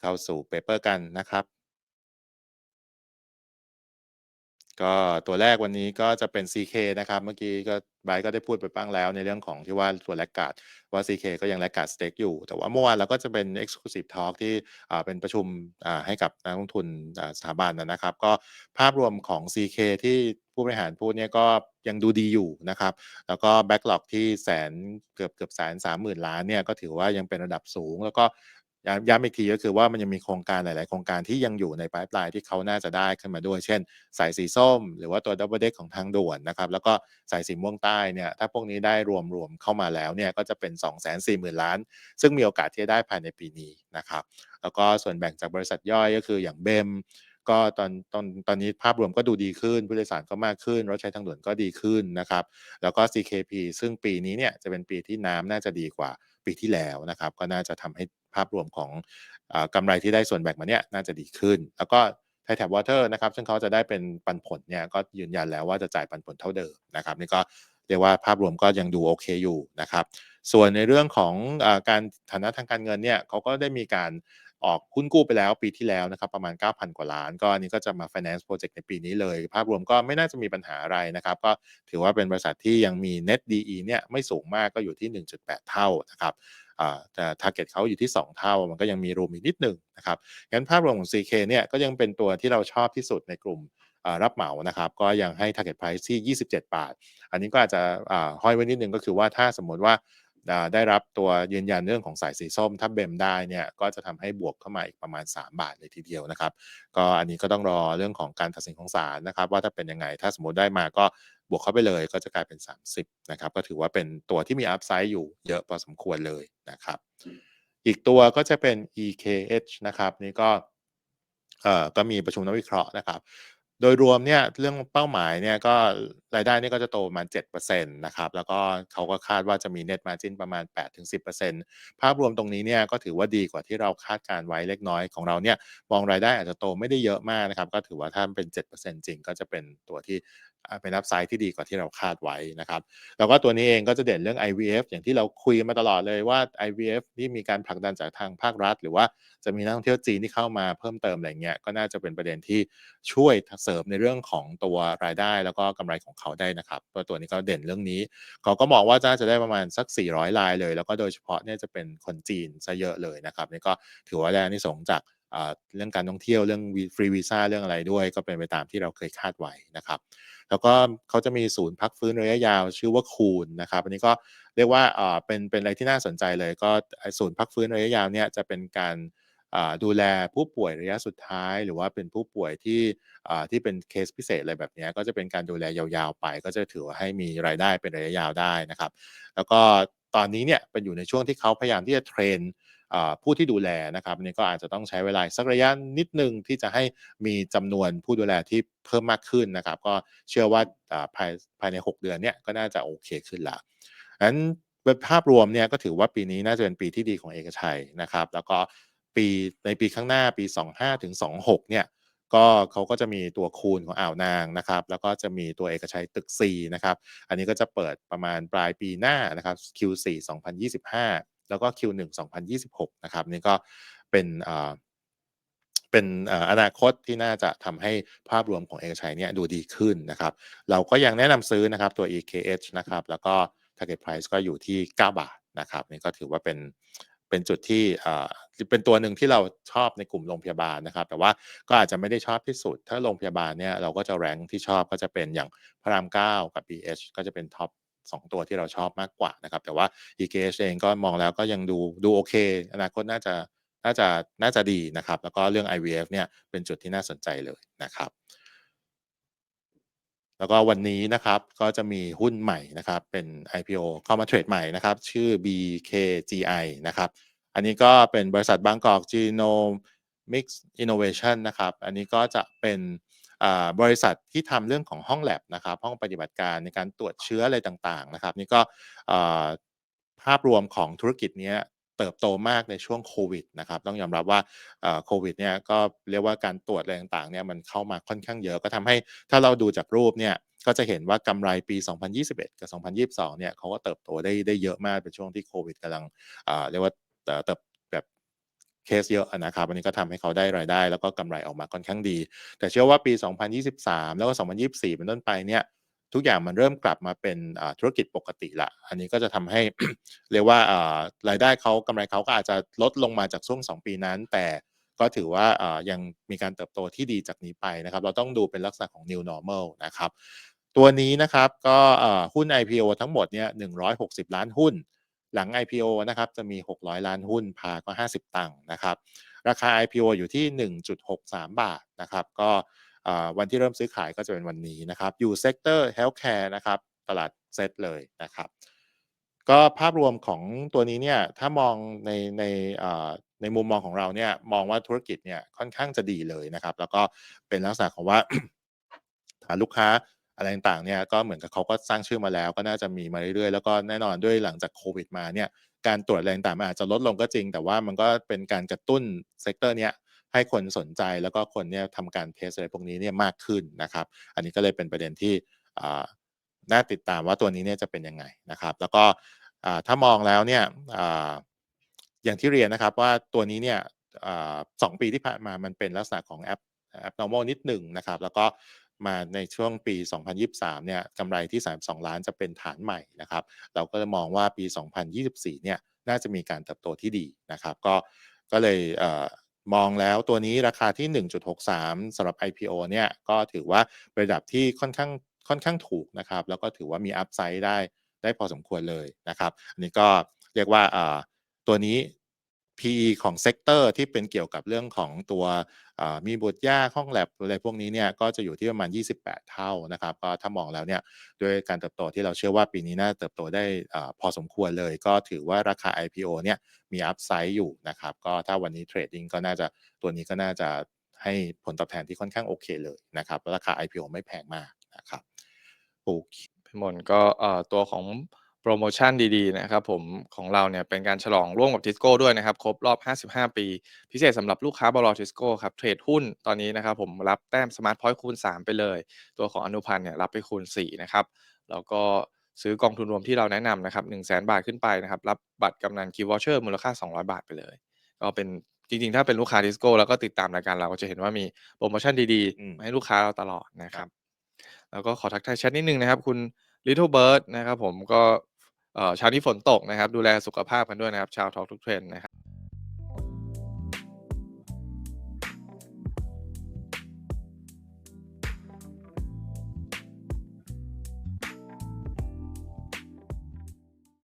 เข้าสู่เปเปอร์กันนะครับ ก็ตัวแรกวันนี้ก็จะเป็น CK นะครับ เมื่อกี้ก็ไบก็ได้พูดไปบ้างแล้ว ในเรื่องของที่ว่าตัวแลกการ์ดว่า CK ก็ยังแลกการ์ดสเต็กอยู่ แต่ว่าเมื่อวานเราก็จะเป็น Exclusive Talk ที่เป็นประชุมให้กับนักลงทุนสถาบันนะครับ ก็ภาพรวมของ CK ที่ผู้บริหารพูดเนี่ยก็ยังดูดีอยู่นะครับ แล้วก็แบ็กหลอกที่แสนเกือบเกือบแสนสามหมื่นล้านเนี่ยก็ถือว่ายังเป็นระดับสูง แล้วก็ ย้ำอีกทีก็คือว่ามันยังมีโครงการหลาย ๆ โครงการที่ยังอยู่ในปลายปลายที่เขาน่าจะได้ขึ้นมาด้วย เช่น สายสีส้ม หรือว่าตัวดับเบิลเด็กของทางด่วนนะครับ แล้วก็สายสีม่วงใต้เนี่ย ถ้าพวกนี้ได้รวม ๆ เข้ามาแล้วเนี่ย ก็จะเป็น 2 4 0 0 0 0 ล้าน ซึ่งมีโอกาสที่จะได้ภายในปีนี้นะครับ แล้วก็ส่วนแบ่งจากบริษัทย่อยก็คืออย่างเบมก็ตอนตอนตอนนี้ภาพรวมก็ดูดีขึ้น ผู้โดยสารก็มากขึ้น รถใช้ทางด่วนก็ดีขึ้นนะครับ แล้วก็ CKP ซึ่งปีนี้เนี่ยจะเป็นปีที่น้ำน่าจะดีกว่า ปีที่แล้วนะครับ ก็น่าจะทำให้ภาพรวมของกำไรที่ได้ส่วนแบ่งมาเนี่ยน่าจะดีขึ้น แล้วก็ไทยแท็บวอเตอร์นะครับ ซึ่งเขาจะได้เป็นปันผลเนี่ยก็ยืนยันแล้วว่าจะจ่ายปันผลเท่าเดิมนะครับนี่ก็เรียกว่าภาพรวมก็ยังดูโอเคอยู่นะครับ ส่วนในเรื่องของอการฐานะทางการเงินเนี่ยเขาก็ได้มีการ ออกหุ้นกู้ไปแล้วปีที่แล้วนะครับประมาณ 9,000 กว่าล้าน ก็อันนี้ก็จะมา finance project ในปีนี้เลย ภาพรวมก็ไม่น่าจะมีปัญหาอะไรนะครับก็ถือว่าเป็นบริษัทที่ยังมี net DE เนี่ยไม่สูงมากก็อยู่ที่ 1.8 เท่านะครับแต่ target เขาอยู่ที่ 2 เท่า มันก็ยังมีรูมอีกนิดหนึ่งนะครับงั้นภาพรวมของ CK เนี่ยก็ยังเป็นตัวที่เราชอบที่สุดในกลุ่มรับเหมานะครับ ก็ยังให้ target price ที่ 27 บาท อันนี้ก็อาจจะห้อยไว้นิดนึงก็คือว่าถ้าสมมติว่า ได้รับตัวยืนยันเรื่องของสายสีส้ม ถ้าเบมได้เนี่ยก็จะทำให้บวกเข้ามาอีกประมาณ 3 บาทเลยทีเดียวนะครับ ก็อันนี้ก็ต้องรอเรื่องของการตัดสินของศาลนะครับ ว่าถ้าเป็นยังไงถ้าสมมติได้มาก็บวกเข้าไปเลยก็จะกลายเป็น 30นะครับก็ถือว่าเป็นตัวที่มีอัพไซด์อยู่เยอะพอสมควรเลยนะครับ อีกตัวก็จะเป็น EKH นะครับ นี่ก็เอ่อก็มีประชุมนักวิเคราะห์นะครับ โดยรวมเนี่ยเรื่องเป้าหมายเนี่ยก็รายได้นี่ก็จะโตประมาณ7%นะครับแล้วก็เขาก็คาดว่าจะมี net margin ประมาณ 8-10%ภาพรวมตรงนี้เนี่ยก็ถือว่าดีกว่าที่เราคาดการไว้เล็กน้อยของเราเนี่ยมองรายได้อาจจะโตไม่ได้เยอะมากนะครับก็ถือว่าถ้าเป็น 7%จริงก็จะเป็นตัวที่ เป็นอัพไซด์ที่ดีกว่าที่เราคาดไว้นะครับ แล้วก็ตัวนี้เองก็จะเด่นเรื่อง IVF อย่างที่เราคุยมาตลอดเลยว่า IVF ที่มีการผลักดันจากทางภาครัฐ หรือว่าจะมีนักท่องเที่ยวจีนที่เข้ามาเพิ่มเติมอะไรเงี้ยก็น่าจะเป็นประเด็นที่ช่วยเสริมในเรื่องของตัวรายได้ แล้วก็กำไรของเขาได้นะครับตัวตัวนี้ก็เด่นเรื่องนี้ เขาก็มองว่าจะได้ประมาณสัก 400รายเลย แล้วก็โดยเฉพาะเนี่ยจะเป็นคนจีนซะเยอะเลยนะครับนี่ก็ถือว่าได้นิสงจากเรื่องการท่องเที่ยวเรื่องฟรีวีซ่าเรื่องอะไรด้วย ก็เป็นไปตามที่เราเคยคาดไว้นะครับ แล้วก็เขาจะมีศูนย์พักฟื้นระยะยาว ชื่อว่าคูนนะครับอันนี้ก็เรียกว่าเป็นเป็นอะไรที่น่าสนใจเลย ก็ศูนย์พักฟื้นระยะยาวเนี่ยจะเป็นการดูแลผู้ป่วยระยะสุดท้าย หรือว่าเป็นผู้ป่วยที่ที่เป็นเคสพิเศษอะไรแบบนี้ก็จะเป็นการดูแลยาวๆไป ก็จะถือว่าให้มีรายได้เป็นระยะยาวได้นะครับ แล้วก็ตอนนี้เนี่ยเป็นอยู่ในช่วงที่เขาพยายามที่จะเทรน ผู้ที่ดูแลนะครับนี่ก็อาจจะต้องใช้เวลาสักระยะนิดนึงที่จะให้มีจำนวนผู้ดูแลที่เพิ่มมากขึ้นนะครับ ก็เชื่อว่าภายภายใน 6 เดือนเนี่ยก็น่าจะโอเคขึ้นละงั้นภาพรวมเนี่ยก็ถือว่าปีนี้น่าจะเป็นปีที่ดีของเอกชัยนะครับ แล้วก็ปีในปีข้างหน้าปี 25ถึง26เนี่ยก็เขาก็จะมีตัวคูณของอ่าวนางนะครับ แล้วก็จะมีตัวเอกชัยตึก C นะครับ อันนี้ก็จะเปิดประมาณปลายปีหน้านะครับ Q4 2025 แล้วก็ Q1 2026 นะครับนี่ก็เป็นเป็นอนาคตที่น่าจะทำให้ภาพรวมของเอกชัยเนี่ยดูดีขึ้นนะครับ เราก็ยังแนะนำซื้อนะครับตัว EKH นะครับแล้วก็ target price ก็อยู่ที่ 9 บาทนะครับนี่ก็ถือว่าเป็นเป็นจุดที่เป็นตัวหนึ่งที่เราชอบในกลุ่มโรงพยาบาลนะครับ แต่ว่าก็อาจจะไม่ได้ชอบที่สุด ถ้าโรงพยาบาลเนี่ยเราก็จะแรงที่ชอบก็จะเป็นอย่างพระราม 9 กับ BH ก็จะเป็นท็อป 2 ตัวที่เราชอบมากกว่านะครับ แต่ว่า EKH เองก็มองแล้วก็ยังดูดูโอเค อนาคตน่าจะน่าจะน่าจะดีนะครับ แล้วก็เรื่อง IVF เนี่ยเป็นจุดที่น่าสนใจเลยนะครับ แล้วก็วันนี้นะครับก็จะมีหุ้นใหม่นะครับ เป็น IPO เข้ามาเทรดใหม่นะครับ ชื่อ BKGI นะครับ อันนี้ก็เป็นบริษัทบางกอก Genomics Innovation นะครับ อันนี้ก็จะเป็น บริษัทที่ทำเรื่องของห้องแลบนะครับห้องปฏิบัติการในการตรวจเชื้ออะไรต่างๆนะครับ นี่ก็ภาพรวมของธุรกิจนี้เติบโตมากในช่วงโควิดนะครับต้องยอมรับว่าโควิดเนี่ยก็เรียกว่าการตรวจอะไรต่างๆเนี่ยมันเข้ามาค่อนข้างเยอะก็ทำให้ถ้าเราดูจากรูปเนี่ยก็จะเห็นว่ากำไรปี 2021 กับ 2022 เนี่ยเขาก็เติบโตได้ได้เยอะมากเป็นช่วงที่โควิดกำลังเรียกว่าเติบ เคสเยอะนะครับอันนี้ก็ทำให้เขาได้รายได้ แล้วก็กำไรออกมาค่อนข้างดี แต่เชื่อว่าปี 2023 แล้วก็ 2024 เป็นต้นไปเนี่ยทุกอย่างมันเริ่มกลับมาเป็นธุรกิจปกติล้วอันนี้ก็จะทำให้เรียกว่ารายได้เขากำไรเขาก็อาจจะลดลงมาจากช่วง 2 ปีนั้น แต่ก็ถือว่ายังมีการเติบโตที่ดีจากนี้ไปนะครับ เราต้องดูเป็นลักษณะของ New Normal นะครับ ตัวนี้นะครับก็หุ้น IPO ทั้งหมดเนี่ย160 ล้านหุ้น หลัง IPO นะครับจะมี 600 ล้านหุ้นพาก็ 50 ตังค์นะครับราคา IPO อยู่ที่ 1.63 บาทนะครับก็วันที่เริ่มซื้อขายก็จะเป็นวันนี้นะครับอยู่ Sector Healthcare นะครับตลาดเซตเลยนะครับก็ภาพรวมของตัวนี้เนี่ยถ้ามองในในในมุมมองของเราเนี่ยมองว่าธุรกิจเนี่ยค่อนข้างจะดีเลยนะครับ แล้วก็เป็นลักษณะของว่าฐานลูกค้า อะไรต่างๆเนี่ยก็เหมือนกับเขาก็สร้างชื่อมาแล้ว ก็น่าจะมีมาเรื่อยๆ แล้วก็แน่นอนด้วยหลังจากโควิดมาเนี่ยการตรวจอะไรต่างๆมันอาจจะลดลงก็จริง แต่ว่ามันก็เป็นการกระตุ้น Sector เนี้ยให้คนสนใจแล้วก็คนเนี่ยทำการเทสอะไรพวกนี้เนี่ยมากขึ้นนะครับ อันนี้ก็เลยเป็นประเด็นที่อ่าน่าติดตามว่าตัวนี้เนี่ยจะเป็นยังไงนะครับ แล้วก็อ่าถ้ามองแล้วเนี่ยอ่าอย่างที่เรียนนะครับว่าตัวนี้เนี่ยอ่า2ปีที่ผ่านมามันเป็นลักษณะของ Ab Abnormal นิดหนึ่งนะครับ แล้วก็ มาในช่วงปี 2023 เนี่ยกำไรที่ 32 ล้านจะเป็นฐานใหม่นะครับ เราก็จะมองว่าปี 2024 เนี่ยน่าจะมีการเติบโตที่ดีนะครับ ก็ก็เลยเออมองแล้วตัวนี้ราคาที่ 1.63สำหรับ IPO เนี่ยก็ถือว่าระดับที่ค่อนข้างค่อนข้างถูกนะครับ แล้วก็ถือว่ามีอัปไซด์ได้ได้พอสมควรเลยนะครับ อันนี้ก็เรียกว่าตัวนี้ PE ของ Sector ที่เป็นเกี่ยวกับเรื่องของตัวมีบุตรยากห้องแล็บอะไรพวกนี้เนี่ยก็จะอยู่ที่ประมาณ 28 เท่านะครับก็ถ้ามองแล้วเนี่ยด้วยการเติบโตที่เราเชื่อว่าปีนี้น่าเติบโตได้อพอสมควรเลย ก็ถือว่าราคา IPO เนี่ยมีอัปไซด์อยู่นะครับก็ถ้าวันนี้เทรดดิ้งก็น่าจะตัวนี้ก็น่าจะให้ผลตอบแทนที่ค่อนข้างโอเคเลยนะครับราคา IPO ไม่แพงมากนะครับโอเคพี่มนก็ตัวของ โพรโมชันดีๆนะครับผมของเราเนี่ยเป็นการฉลองร่วมกับ Tisco ด้วยนะครับ ครบรอบ 55 ปี พิเศษสำหรับลูกค้าบล. Tisco ครับ เทรดหุ้นตอนนี้นะครับผมรับแต้มสมาร์ตพอยต์คูณ 3 ไปเลย ตัวของอนุพันธ์เนี่ยรับไปคูณ 4 นะครับ แล้วก็ซื้อกองทุนรวมที่เราแนะนำนะครับ 100,000 บาทขึ้นไปนะครับ รับบัตรกำนัน Gift Voucher มูลค่า 200 บาทไปเลย ก็เป็นจริงๆ ถ้าเป็นลูกค้า Tisco แล้วก็ติดตามรายการเราก็จะเห็นว่ามีโพรโมชันดีอืมๆให้ลูกค้าเราตลอดนะคครัรับบแล้วก็ขอทักทายแชตนิดหนึ่งนะครับ คุณ Little Bird นะครับผมก็ เช้านี้ฝนตกนะครับ ดูแลสุขภาพกันด้วยนะครับ ชาวทอล์กทุกเทรนนะครับ